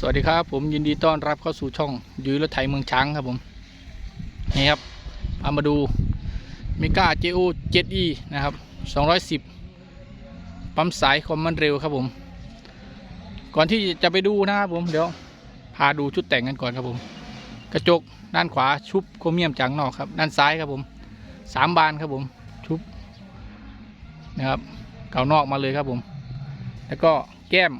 สวัสดีครับผมยินดีต้อนรับเข้าสู่ช่องยุ้ยรถไถเมืองช้างครับผมนี่ครับเอามาดูเมกา JO 7E นะครับ210ปั๊มสายคอมมันเร็วครับผม ก่อนที่จะไปดูนะครับผมเดี๋ยวพาดูชุดแต่งกันก่อนครับผม กระจกด้านขวาชุบโครเมียมจากนอกครับด้านซ้ายครับผมสามบานครับผมชุบนะครับเก่านอกมาเลยครับผม แล้วก็แก้ม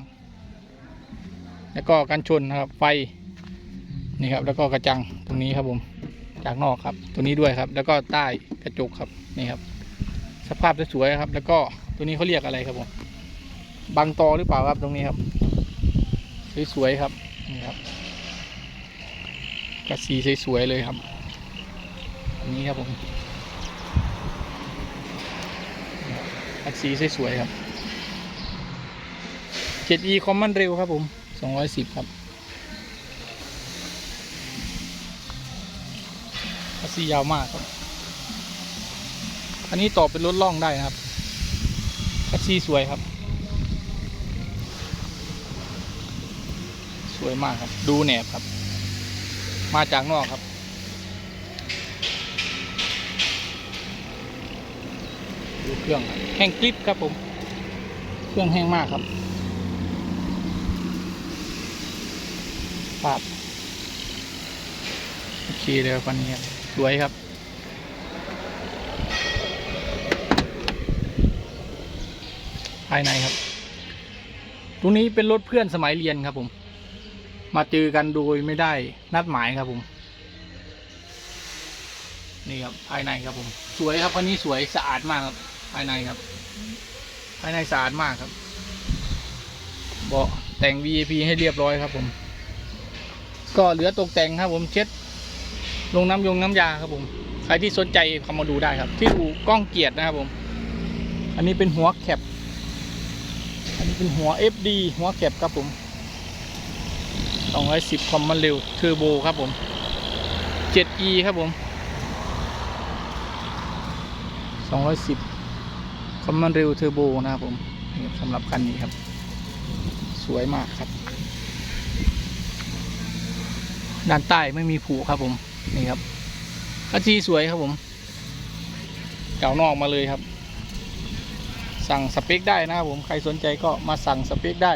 แล้วก็กันชนนะครับไฟนี่ครับแล้วก็กระจังตรงนี้ครับผมจากนอกครับ ตัวนี้ด้วยครับ แล้วก็ใต้กระจกครับนี่ครับ สภาพสวยๆครับ แล้วก็ตัวนี้เขาเรียกอะไรครับผมบังตอหรือเปล่าครับตรงนี้ครับสวยๆครับนี่ครับกระสีสวยๆเลยครับนนี้ครับผมกระสีสวยๆครับ 7e คอมมันเร็วครับผม 210ครับคัสซียาวมากครับ อันนี้ต่อเป็นรถล่องได้นะครับคัสซีสวยครับ สวยมากครับ ดูแหนบครับ มาจากนอกครับดูเครื่องแห้งกริบครับผม เครื่องแห้งมากครับ ภาพโอเคเลยครับคันนี้ครับสวยครับภายในครับ ตรงนี้เป็นรถเพื่อนสมัยเรียนครับผม มาเจอกันโดยไม่ได้นัดหมายครับผม นี่ครับภายในครับผม สวยครับคันนี้สวยสะอาดมากครับ ภายในครับ ภายในสะอาดมากครับ เบาะแต่ง VIP ให้เรียบร้อยครับผม ก็เหลือตกแต่งครับผมเช็ดลงน้ำยงน้ำยาครับผม ใครที่สนใจเข้ามาดูได้ครับ ที่อู่กล้องเกียรตินะครับผม อันนี้เป็นหัวแคปอันนี้เป็นหัว FD หัวแคปครับผม210คอมมันเร็วเทอร์โบครับผม 7E ครับผม 210คอมมันเร็วเทอร์โบนะครับผมสำหรับคันนี้ครับ สวยมากครับ ด้านใต้ไม่มีผูครับผมนี่ครับกระจีสวยครับผมเก่านอกมาเลยครับ สั่งสเปคได้นะครับผมใครสนใจก็มาสั่งสเปคได้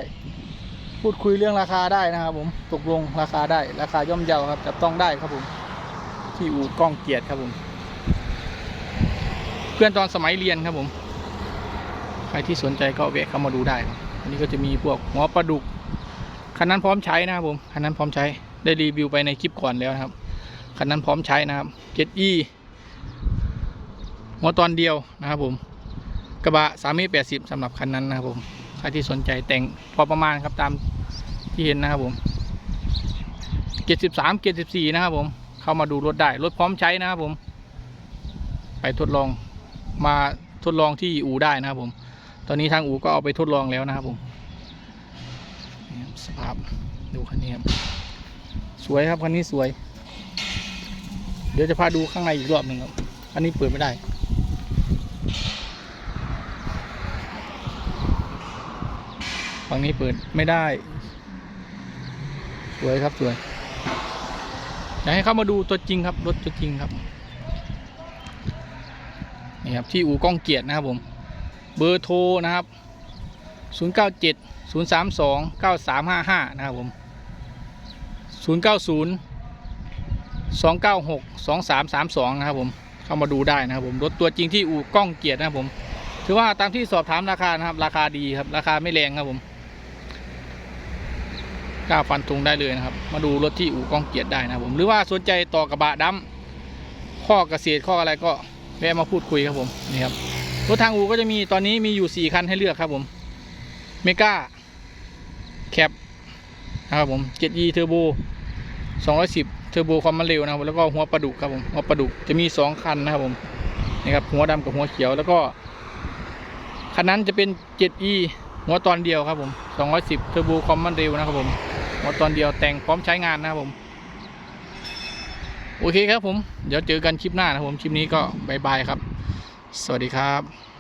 พูดคุยเรื่องราคาได้นะครับผมตกลงราคาได้ราคาย่อมเยาครับจับต้องได้ครับผม ที่อู่กล้องเกียรติครับผม เพื่อนตอนสมัยเรียนครับผม ใครที่สนใจก็แวะเข้ามาดูได้อันนี้ก็จะมีพวกหัวปลาดุกคันนั้นพร้อมใช้นะครับผมคันนั้นพร้อมใช้ ได้รีวิวไปในคลิปก่อนแล้วนะครับคันนั้นพร้อมใช้นะครับ 7e หัวตอนเดียวนะครับผมกระบะ3เมตร80สำหรับคันนั้นนะครับผมใครที่สนใจแต่งพอประมาณครับตามที่เห็นนะครับผม73 74นะครับผมเข้ามาดูรถได้รถพร้อมใช้นะครับผม ไปทดลองมาทดลองที่อู่ได้นะครับผม ตอนนี้ทางอู่ก็เอาไปทดลองแล้วนะครับผมสภาพดูคันนี้ครับ สวยครับคันนี้สวย เดี๋ยวจะพาดูข้างในอีกรอบหนึ่งครับ อันนี้เปิดไม่ได้ ฝั่งนี้เปิดไม่ได้ สวยครับสวยอยากให้เข้ามาดูตัวจริงครับรถตัวจริงครับนี่ครับที่อู่ก้องเกียรตินะครับผม เบอร์โทรนะครับ 097 032 9355 นะครับผม 090 296 2332 นะครับผมเข้ามาดูได้นะครับผมรถตัวจริงที่อู่กล้องเกียรตินะครับผมถือว่าตามที่สอบถามราคานะครับ ราคาดีครับ ราคาไม่แรงครับผมกล้าฟันธงได้เลยนะครับ มาดูรถที่อู่กล้องเกียรติได้นะครับผมหรือว่าสนใจต่อกระบะดำข้อเกษตรข้ออะไรก็แวะมาพูดคุยครับผมนี่ครับรถทางอู่ก็จะมีตอนนี้มีอยู่ 4 คันให้เลือกครับผมเมกาแคป นะครับผม 7e เทอร์โบ210เทอร์โบความมันเร็วนะครับแล้วก็หัวปลาดุกครับผมหัวปลาดุกจะมี 2 คันนะครับผมนี่ครับหัวดำกับหัวเขียวแล้วก็คันนั้นจะเป็น 7e หัวตอนเดียวครับผม210เทอร์โบความมันเร็วนะครับผมหัวตอนเดียวแต่งพร้อมใช้งานนะครับผม โอเคครับผม เดี๋ยวเจอกันคลิปหน้านะครับผมคลิปนี้ก็บายบายครับ สวัสดีครับ